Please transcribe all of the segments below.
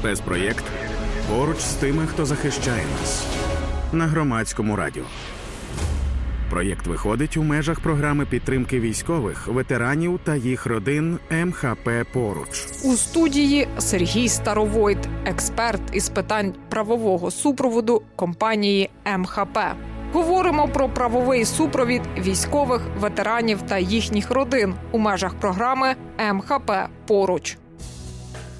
Спецпроєкт поруч з тими, хто захищає нас на громадському радіо. Проєкт виходить у межах програми підтримки військових, ветеранів та їх родин МХП Поруч. У студії Сергій Старовойт, експерт із питань правового супроводу компанії МХП. Говоримо про правовий супровід військових, ветеранів та їхніх родин у межах програми МХП Поруч.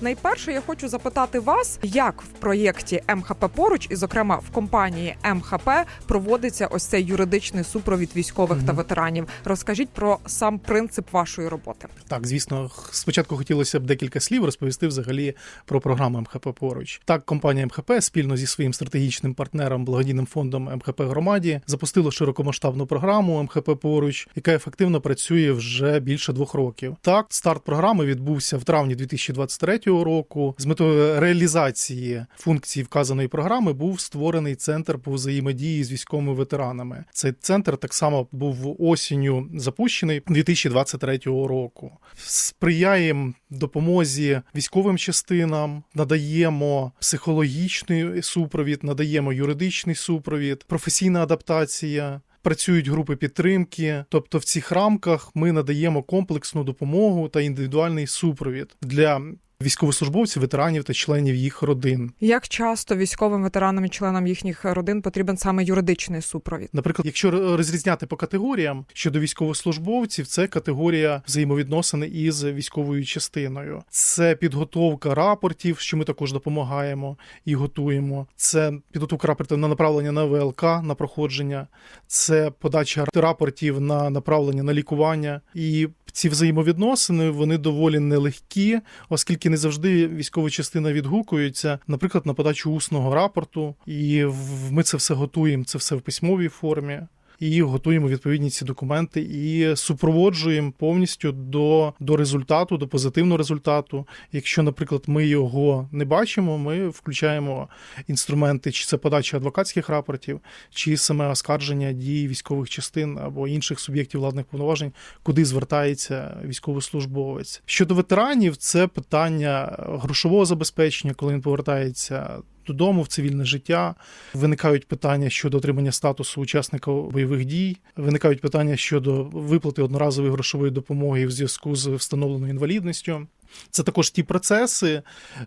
Найперше я хочу запитати вас, як в проєкті МХП поруч, і зокрема в компанії МХП, проводиться ось цей юридичний супровід військових та ветеранів. Розкажіть про сам принцип вашої роботи. Так, звісно, спочатку хотілося б декілька слів розповісти взагалі про програму МХП поруч. Так, компанія МХП спільно зі своїм стратегічним партнером благодійним фондом МХП громаді запустила широкомасштабну програму МХП поруч, яка ефективно працює вже більше двох років. Так, старт програми відбувся в травні 2023 року. З метою реалізації функцій вказаної програми був створений центр по взаємодії з військовими ветеранами. Цей центр так само був осінню запущений 2023 року. Сприяємо допомозі військовим частинам, надаємо психологічний супровід, надаємо юридичний супровід, професійна адаптація. Працюють групи підтримки, тобто в цих рамках ми надаємо комплексну допомогу та індивідуальний супровід для військовослужбовців, ветеранів та членів їх родин. Як часто військовим ветеранам і членам їхніх родин потрібен саме юридичний супровід? Наприклад, якщо розрізняти по категоріям щодо військовослужбовців, це категорія взаємовідносини із військовою частиною. Це підготовка рапортів, що ми також допомагаємо і готуємо. Це підготовка рапортів на направлення на ВЛК на проходження, це подача рапортів на направлення на лікування. І ці взаємовідносини вони доволі нелегкі, оскільки не завжди військова частина відгукується, наприклад, на подачу усного рапорту, і ми це все готуємо. Це все в письмовій формі. І готуємо відповідні ці документи і супроводжуємо повністю до, до результату, до позитивного результату. Якщо, наприклад, ми його не бачимо, ми включаємо інструменти, чи це подача адвокатських рапортів, чи саме оскарження дій військових частин або інших суб'єктів владних повноважень, куди звертається військовослужбовець. Щодо ветеранів, це питання грошового забезпечення, коли він повертається. Додому в цивільне життя виникають питання щодо отримання статусу учасника бойових дій. Виникають питання щодо виплати одноразової грошової допомоги в зв'язку з встановленою інвалідністю. Це також ті процеси,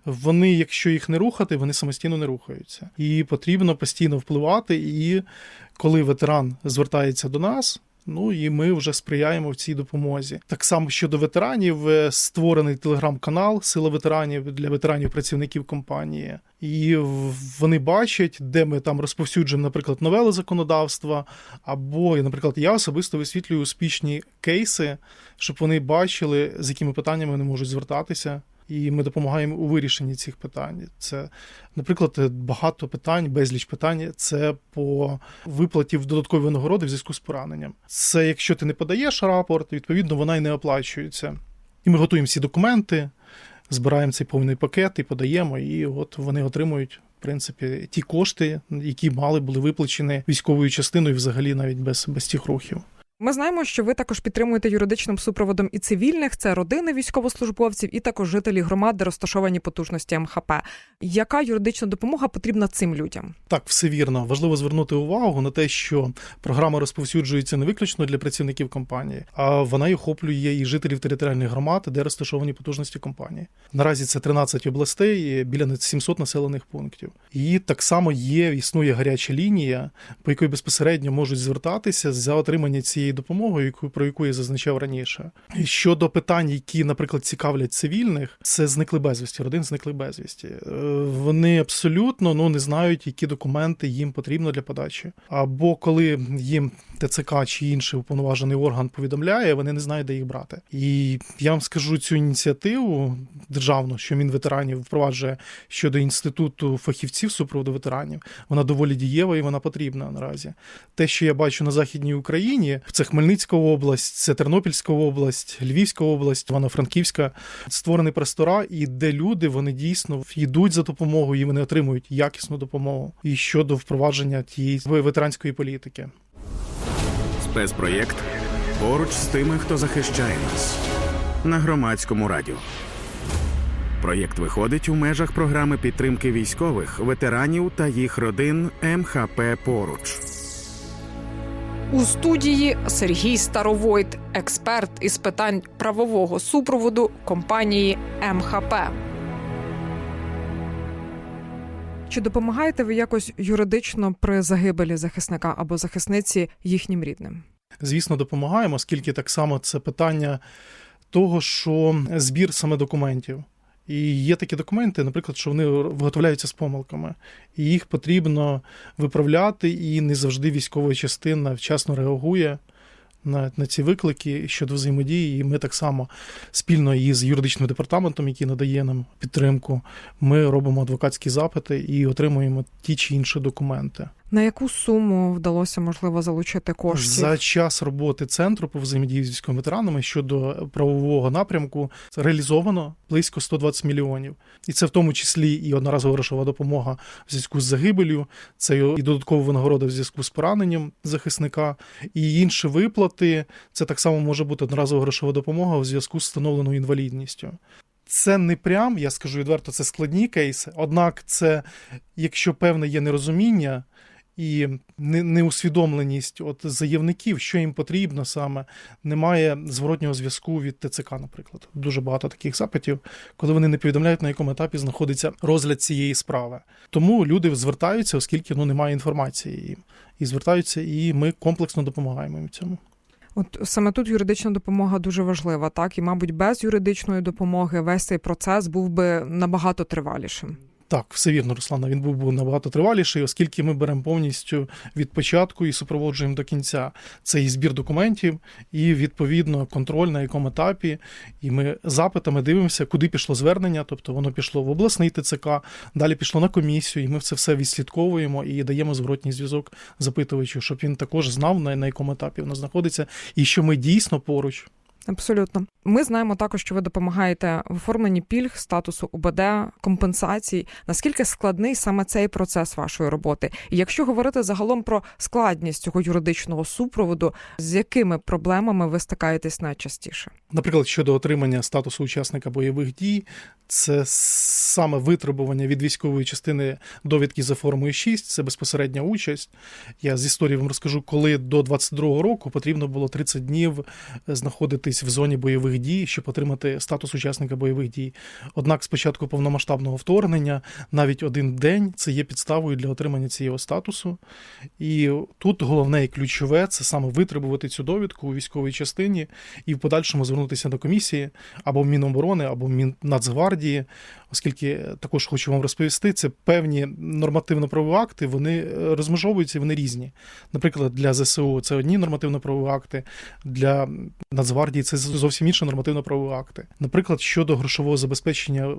вони, якщо їх не рухати, вони самостійно не рухаються. І потрібно постійно впливати. І коли ветеран звертається до нас. Ну і ми вже сприяємо в цій допомозі. Так само щодо ветеранів, е, створений телеграм-канал Сила ветеранів для ветеранів працівників компанії, і вони бачать, де ми там розповсюджуємо, наприклад, новели законодавства, або, наприклад, я особисто висвітлюю успішні кейси, щоб вони бачили, з якими питаннями вони можуть звертатися. І ми допомагаємо у вирішенні цих питань. Це, наприклад, багато питань, безліч питань. Це по виплаті в додаткові винагороди в зв'язку з пораненням. Це якщо ти не подаєш рапорт, відповідно вона й не оплачується. І ми готуємо всі документи, збираємо цей повний пакет і подаємо, і от вони отримують. В принципі, ті кошти, які мали були виплачені військовою частиною, взагалі навіть без, без тих рухів. Ми знаємо, що ви також підтримуєте юридичним супроводом і цивільних, це родини військовослужбовців, і також жителі громад, де розташовані потужності МХП. Яка юридична допомога потрібна цим людям? Так, все вірно. Важливо звернути увагу на те, що програма розповсюджується не виключно для працівників компанії, а вона й охоплює і жителів територіальних громад, де розташовані потужності компанії. Наразі це 13 областей, біля 700 населених пунктів. І так само є, існує гаряча лінія, по якій безпосередньо можуть звертатися за отримання цієї допомоги, яку про яку я зазначав раніше. Щодо питань, які, наприклад, цікавлять цивільних, це зникли безвісті, родин зникли безвісті. Е, Вони абсолютно ну не знають, які документи їм потрібно для подачі. Або коли їм ТЦК чи інший уповноважений орган повідомляє, вони не знають, де їх брати. І я вам скажу цю ініціативу державну, що Мінветеранів впроваджує щодо інституту фахівців супроводу ветеранів. Вона доволі дієва і вона потрібна наразі. Те, що я бачу на західній Україні, це Хмельницька область, це Тернопільська область, Львівська область, Івано-Франківська, створені простора, і де люди вони дійсно йдуть за допомогою і вони отримують якісну допомогу. І щодо впровадження тієї ветеранської політики. Спецпроєкт поруч з тими, хто захищає нас на громадському радіо. Проєкт виходить у межах програми підтримки військових, ветеранів та їх родин МХП Поруч. У студії Сергій Старовойт, експерт із питань правового супроводу компанії МХП. Чи допомагаєте ви якось юридично при загибелі захисника або захисниці їхнім рідним? Звісно, допомагаємо, оскільки так само це питання того, що збір саме документів. І є такі документи, наприклад, що вони виготовляються з помилками, і їх потрібно виправляти, і не завжди військова частина вчасно реагує на, на ці виклики щодо взаємодії. І ми так само спільно із юридичним департаментом, який надає нам підтримку, ми робимо адвокатські запити і отримуємо ті чи інші документи. На яку суму вдалося можливо залучити коштів? За час роботи центру по взаємодії з військовими ветеранами щодо правового напрямку реалізовано близько 120 мільйонів, і це в тому числі і одноразова грошова допомога в зв'язку з загибелью, це і додаткова винагорода в зв'язку з пораненням захисника, і інші виплати. Це так само може бути одноразова грошова допомога в зв'язку з встановленою інвалідністю. Це не прям, я скажу відверто, це складні кейси. Однак, це якщо певне є нерозуміння і не- неусвідомленість от заявників, що їм потрібно саме, немає зворотнього зв'язку від ТЦК, наприклад. Дуже багато таких запитів, коли вони не повідомляють, на якому етапі знаходиться розгляд цієї справи. Тому люди звертаються, оскільки ну немає інформації, і, і звертаються, і ми комплексно допомагаємо їм в цьому. От саме тут юридична допомога дуже важлива, так і мабуть, без юридичної допомоги весь цей процес був би набагато тривалішим. Так, все вірно, Руслана. Він був би набагато триваліший, оскільки ми беремо повністю від початку і супроводжуємо до кінця. Це і збір документів, і відповідно контроль на якому етапі. І ми запитами дивимося, куди пішло звернення. Тобто воно пішло в обласний ТЦК, далі пішло на комісію, і ми це все відслідковуємо і даємо зворотній зв'язок запитувачу, щоб він також знав на, на якому етапі воно знаходиться, і що ми дійсно поруч. Абсолютно, ми знаємо також, що ви допомагаєте в оформленні пільг, статусу УБД, компенсацій. Наскільки складний саме цей процес вашої роботи? І якщо говорити загалом про складність цього юридичного супроводу, з якими проблемами ви стикаєтесь найчастіше? Наприклад, щодо отримання статусу учасника бойових дій, це саме витребування від військової частини довідки за формою 6, це безпосередня участь. Я з історії вам розкажу, коли до 22-го року потрібно було 30 днів знаходитись в зоні бойових дій, щоб отримати статус учасника бойових дій. Однак, з початку повномасштабного вторгнення, навіть один день це є підставою для отримання цього статусу. І тут головне і ключове це саме витребувати цю довідку у військовій частині і в подальшому звернутися до комісії або Міноборони, або Міннацгвардії, оскільки також хочу вам розповісти, це певні нормативно-правові акти, вони е, розмежовуються, вони різні. Наприклад, для ЗСУ це одні нормативно-правові акти, для Нацгвардії це зовсім інші нормативно-правові акти. Наприклад, щодо грошового забезпечення.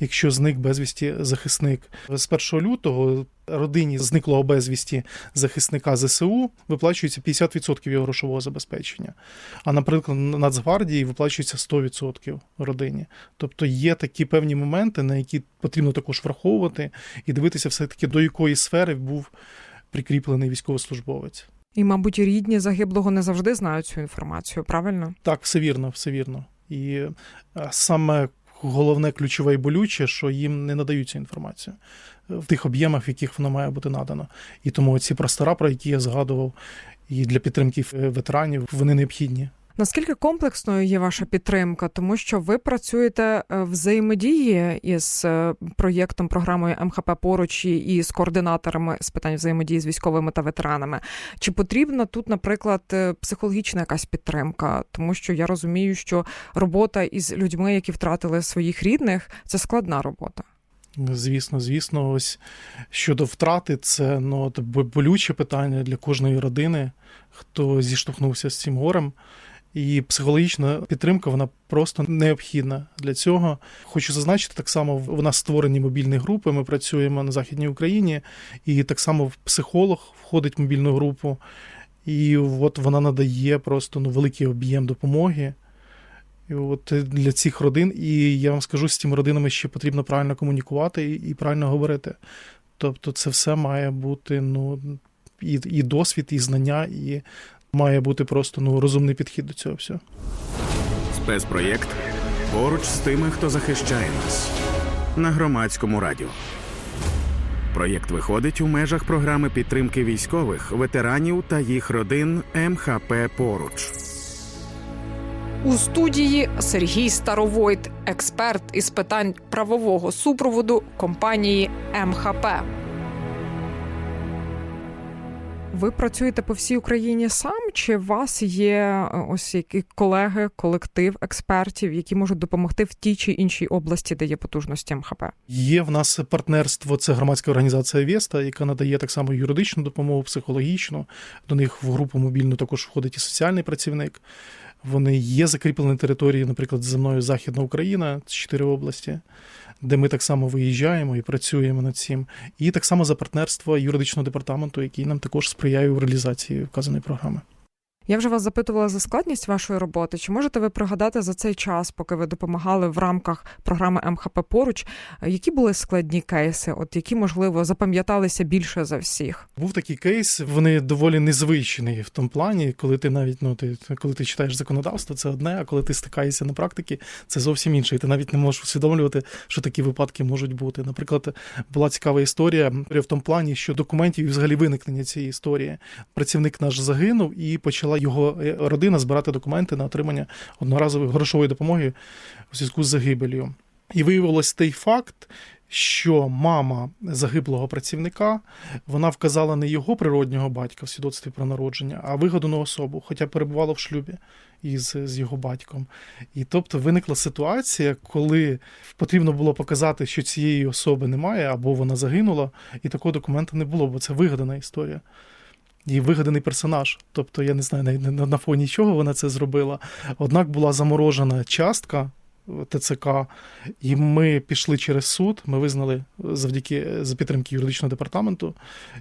Якщо зник безвісті захисник з 1 лютого родині зниклого безвісті захисника ЗСУ виплачується 50% його грошового забезпечення. А, наприклад, Нацгвардії виплачується 100% родині. Тобто є такі певні моменти, на які потрібно також враховувати і дивитися, все-таки до якої сфери був прикріплений військовослужбовець. І, мабуть, рідні загиблого не завжди знають цю інформацію, правильно? Так, все вірно, все вірно. І е, саме головне ключове і болюче, що їм не надають цю інформацію в тих об'ємах, в яких воно має бути надано. І тому ці простора, про які я згадував, і для підтримки е, ветеранів, вони необхідні. Наскільки комплексною є ваша підтримка, тому що ви працюєте е, взаємодії із е, проєктом програмою МХП поруч і- з координаторами з питань взаємодії з військовими та ветеранами? Чи потрібна тут, наприклад, е, психологічна якась підтримка? Тому що я розумію, що робота із людьми, які втратили своїх рідних, це складна робота. Звісно, звісно, ось щодо втрати, це ну, болюче питання для кожної родини, хто зіштовхнувся з цим горем. І психологічна підтримка вона просто необхідна для цього. Хочу зазначити, так само в нас створені мобільні групи. Ми працюємо на Західній Україні, і так само психолог входить в мобільну групу, і от вона надає просто ну, великий об'єм допомоги. І от для цих родин, і я вам скажу, з цими родинами ще потрібно правильно комунікувати і правильно говорити. Тобто, це все має бути ну, і, і досвід, і знання, і має бути просто ну, розумний підхід до цього всього. Спецпроєкт поруч з тими, хто захищає нас. на громадському радіо. Проєкт виходить у межах програми підтримки військових, ветеранів та їх родин МХП Поруч. У студії Сергій Старовойт, експерт із питань правового супроводу компанії МХП. Ви працюєте по всій Україні сам? Чи у вас є е, ось які колеги, колектив експертів, які можуть допомогти в тій чи іншій області, де є потужності МХП? Є в нас партнерство, це громадська організація Веста, яка надає так само юридичну допомогу, психологічну. До них в групу мобільну також входить і соціальний працівник. Вони є закріплені на території, наприклад, зі мною Західна Україна, чотири області, де ми так само виїжджаємо і працюємо над цим. І так само за партнерство юридичного департаменту, який нам також сприяє у реалізації вказаної програми. Я вже вас запитувала за складність вашої роботи. Чи можете ви пригадати за цей час, поки ви допомагали в рамках програми МХП поруч, е, які були складні кейси, от які можливо запам'яталися більше за всіх? Був такий кейс, вони доволі незвичні в тому плані, коли ти навіть ну ти коли ти читаєш законодавство, це одне, а коли ти стикаєшся на практиці, це зовсім інше. І ти навіть не можеш усвідомлювати, що такі випадки можуть бути. Наприклад, була цікава історія в тому плані, що документів і взагалі виникнення цієї історії. Працівник наш загинув і почала його е, родина збирати документи на отримання одноразової грошової допомоги у зв'язку з загибелью. І виявилось той факт, що мама загиблого працівника вона вказала не його природнього батька в свідоцтві про народження, а вигадану особу, хоча перебувала в шлюбі із з його батьком. І тобто виникла ситуація, коли потрібно було показати, що цієї особи немає, або вона загинула, і такого документа не було, бо це вигадана історія. І вигаданий персонаж. Тобто, я не знаю на, на, на фоні чого вона це зробила. Однак була заморожена частка ТЦК, і ми пішли через суд. Ми визнали завдяки за підтримки юридичного департаменту,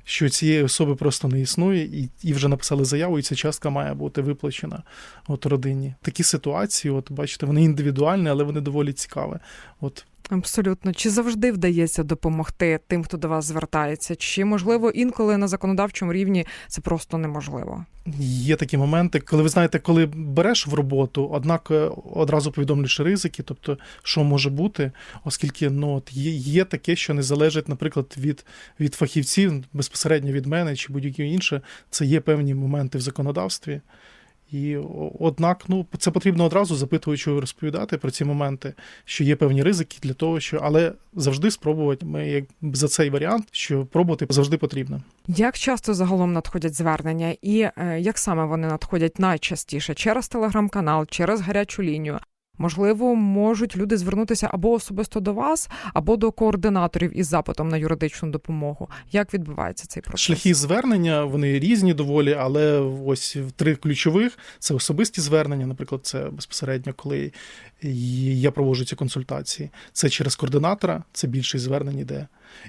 що цієї особи просто не існує, і, і вже написали заяву, і ця частка має бути виплачена от родині. Такі ситуації, от бачите, вони індивідуальні, але вони доволі цікаві. От Абсолютно, чи завжди вдається допомогти тим, хто до вас звертається, чи можливо інколи на законодавчому рівні це просто неможливо? Є такі моменти, коли ви знаєте, коли береш в роботу, однак е, одразу повідомлюєш ризики, тобто що може бути, оскільки ну от є, є таке, що не залежить, наприклад, від, від фахівців безпосередньо від мене чи будь-які інше. Це є певні моменти в законодавстві. І однак, ну це потрібно одразу запитуючи розповідати про ці моменти, що є певні ризики для того, що але завжди спробувати. Ми як за цей варіант, що пробувати завжди потрібно. Як часто загалом надходять звернення, і е, як саме вони надходять найчастіше через телеграм-канал, через гарячу лінію? Можливо, можуть люди звернутися або особисто до вас, або до координаторів із запитом на юридичну допомогу. Як відбувається цей процес? Шляхи звернення вони різні доволі, але ось три ключових це особисті звернення. Наприклад, це безпосередньо, коли я проводжу ці консультації. Це через координатора, це більшість звернень іде,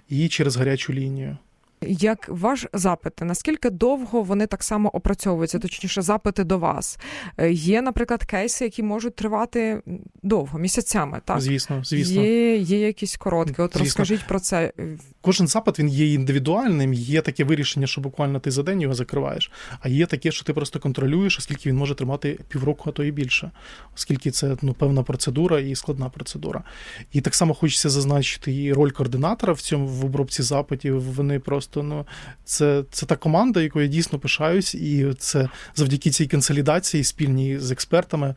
і через гарячу лінію. Як ваш запити, наскільки довго вони так само опрацьовуються, точніше, запити до вас? Е, Є, наприклад, кейси, які можуть тривати довго, місяцями, так? Звісно, звісно. Є, є якісь короткі. От Звісно. розкажіть про це. Кожен запит він є індивідуальним. Є таке вирішення, що буквально ти за день його закриваєш. А є таке, що ти просто контролюєш, оскільки він може тримати півроку, а то і більше, оскільки це ну певна процедура і складна процедура. І так само хочеться зазначити і роль координатора в цьому в обробці запитів. Вони просто ну це, це та команда, якою я дійсно пишаюсь, і це завдяки цій консолідації спільній з експертами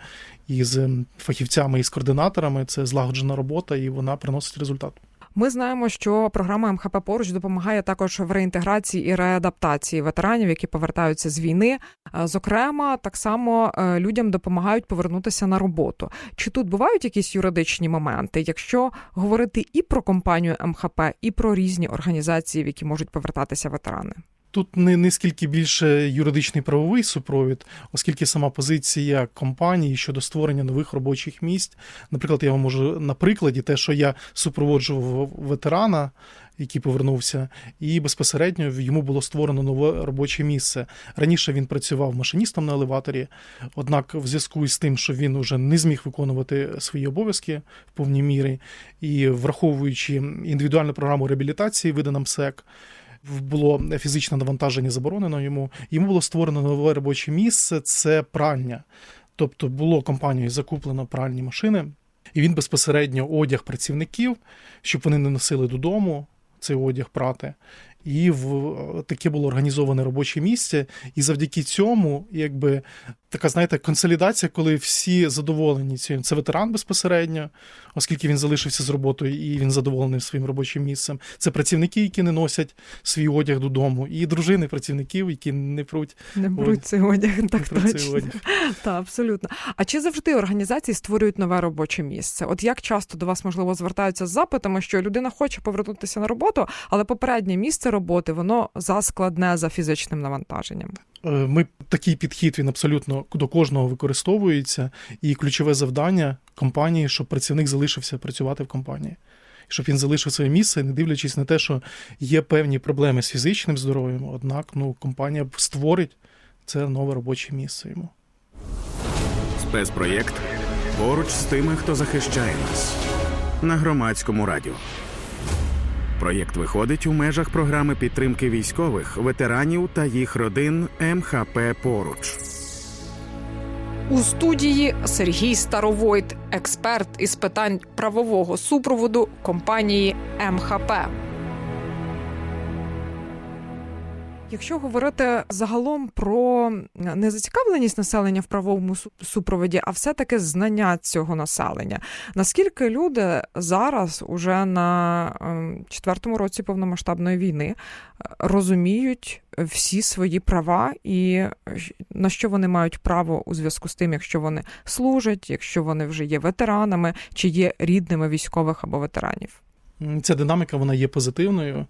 і з фахівцями і з координаторами. Це злагоджена робота, і вона приносить результат. Ми знаємо, що програма МХП поруч допомагає також в реінтеграції і реадаптації ветеранів, які повертаються з війни. Е, Зокрема, так само е, людям допомагають повернутися на роботу. Чи тут бувають якісь юридичні моменти, якщо говорити і про компанію МХП, і про різні організації, в які можуть повертатися ветерани? Тут не, не скільки більше юридичний правовий супровід, оскільки сама позиція компанії щодо створення нових робочих місць. Наприклад, я вам можу на прикладі те, що я супроводжував ветерана, який повернувся, і безпосередньо йому було створено нове робоче місце. Раніше він працював машиністом на елеваторі, однак, в зв'язку з тим, що він уже не зміг виконувати свої обов'язки в повній мірі, і враховуючи індивідуальну програму реабілітації, видана МСЕК, було фізичне навантаження заборонено йому. Йому було створено нове робоче місце це пральня. Тобто було компанією закуплено пральні машини. І він безпосередньо одяг працівників, щоб вони не носили додому цей одяг прати. І в таке було організоване робоче місце, і завдяки цьому, якби така, знаєте, консолідація, коли всі задоволені цим. Це ветеран безпосередньо, оскільки він залишився з роботою і він задоволений своїм робочим місцем. Це працівники, які не носять свій одяг додому, і дружини працівників, які не пруть Не беруть цей одяг, так про цей одяг. Так, абсолютно. А чи завжди організації створюють нове робоче місце? От як часто до вас можливо звертаються з запитами, що людина хоче повернутися на роботу, але попереднє місце роботи воно заскладне за фізичним навантаженням? Е, Ми такий підхід він абсолютно до кожного використовується, і ключове завдання компанії, щоб працівник залишився працювати в компанії. Щоб він залишив своє місце, не дивлячись на те, що є певні проблеми з фізичним здоров'ям, однак ну, компанія створить це нове робоче місце йому. Спецпроєкт поруч з тими, хто захищає нас на громадському радіо. Проєкт виходить у межах програми підтримки військових, ветеранів та їх родин МХП Поруч. У студії Сергій Старовойт, експерт із питань правового супроводу компанії МХП. Якщо говорити загалом про незацікавленість населення в правовому супроводі, а все-таки знання цього населення, наскільки люди зараз, уже на ем, четвертому році повномасштабної війни, е, розуміють всі свої права і е, на що вони мають право у зв'язку з тим, якщо вони служать, якщо вони вже є ветеранами чи є рідними військових або ветеранів. Ця динаміка вона є позитивною,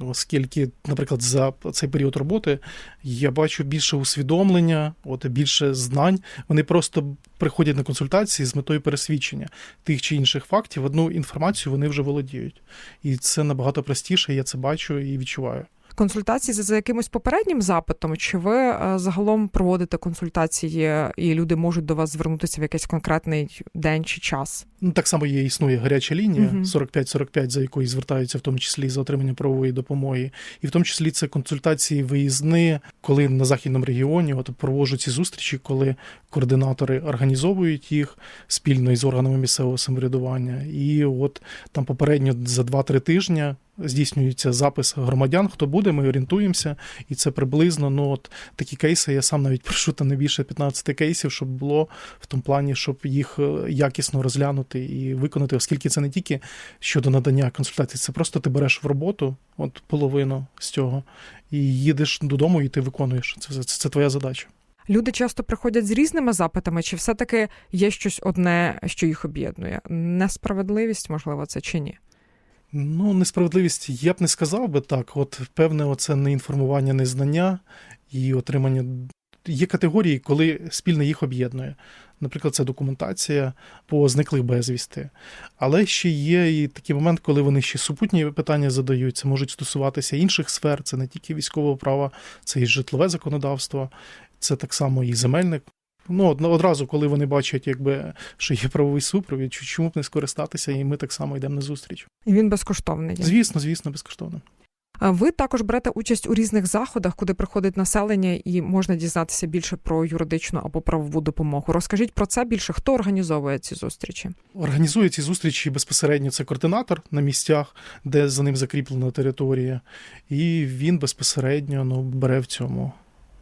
оскільки, наприклад, за цей період роботи я бачу більше усвідомлення, от більше знань. Вони просто приходять на консультації з метою пересвідчення тих чи інших фактів. Одну інформацію вони вже володіють, і це набагато простіше. Я це бачу і відчуваю. Консультації за, якимось попереднім запитом, чи ви е, загалом проводите консультації, і люди можуть до вас звернутися в якийсь конкретний день чи час? Ну, так само є існує гаряча лінія Мгм. 4545, за якою звертаються в тому числі за отримання правової допомоги, і в тому числі це консультації виїзни, коли на західному регіоні от проводжу ці зустрічі, коли координатори організовують їх спільно із органами місцевого самоврядування. І от там попередньо за 2-3 тижні здійснюється запис громадян, хто буде, ми орієнтуємося, і це приблизно ну от такі кейси. Я сам навіть прошу там не більше 15 кейсів, щоб було в тому плані, щоб їх е, якісно розглянути і виконати, оскільки це не тільки щодо надання консультацій, це просто ти береш в роботу, от половину з цього, і їдеш додому, і ти виконуєш. Це, це, це твоя задача. Люди часто приходять з різними запитами, чи все-таки є щось одне, що їх об'єднує? Несправедливість, можливо, це чи ні? Ну, несправедливість я б не сказав би так. От певне, оце неінформування, незнання і отримання. Є категорії, коли спільне їх об'єднує. Наприклад, це документація по зниклих безвісти. Але ще є і такий момент, коли вони ще супутні питання задають. Це можуть стосуватися інших сфер, це не тільки військового права, це і житлове законодавство, це так само і земельник. Ну, од- одразу, коли вони бачать, якби що є правовий супровід, чому б не скористатися, і ми так само йдемо на зустріч. І він безкоштовний. Звісно, звісно, безкоштовно. А Ви також берете участь у різних заходах, куди приходить населення, і можна дізнатися більше про юридичну або правову допомогу. Розкажіть про це більше. Хто організовує ці зустрічі? Організує ці зустрічі безпосередньо це координатор на місцях, де за ним закріплена територія, і він безпосередньо ну, бере в цьому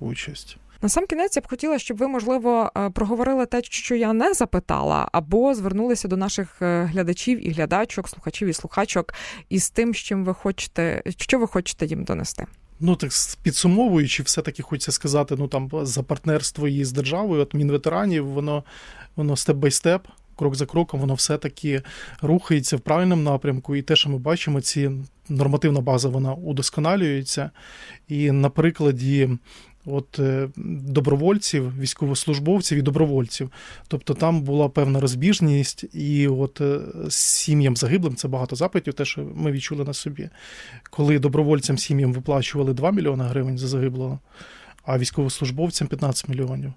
участь. На сам кінець я б хотіла, щоб ви, можливо, е, проговорили те, що я не запитала, або звернулися до наших е, глядачів і глядачок, слухачів і слухачок із тим, з чим ви хочете, що ви хочете їм донести. Ну так підсумовуючи, все-таки хочеться сказати, ну там за партнерство і з державою, от Мінветеранів, воно воно степ бай степ, крок за кроком, воно все-таки рухається в правильному напрямку. І те, що ми бачимо, ці нормативна база вона удосконалюється. І на прикладі. От е, добровольців, військовослужбовців і добровольців. Тобто там була певна розбіжність, і от е, сім'ям загиблим це багато запитів, те, що ми відчули на собі. Коли добровольцям сім'ям виплачували 2 мільйони гривень за загиблого, а військовослужбовцям 15 мільйонів.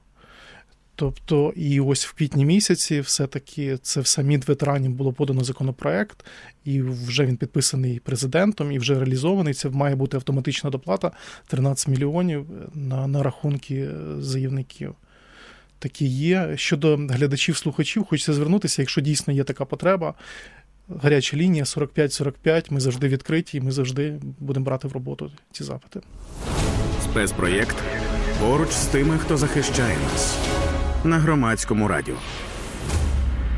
Тобто, і ось в квітні місяці все-таки це в саміт ветеранів було подано законопроект, і вже він підписаний президентом, і вже реалізований. Це має бути автоматична доплата 13 мільйонів на, на рахунки заявників. Такі є. Щодо глядачів-слухачів, хочеться звернутися, якщо дійсно є така потреба. Гаряча лінія 45-45, Ми завжди відкриті, і ми завжди будемо брати в роботу ці запити. Спецпроєкт поруч з тими, хто захищає нас на громадському радіо.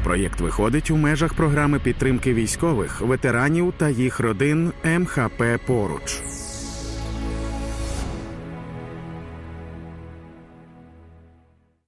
Проєкт виходить у межах програми підтримки військових, ветеранів та їх родин МХП Поруч.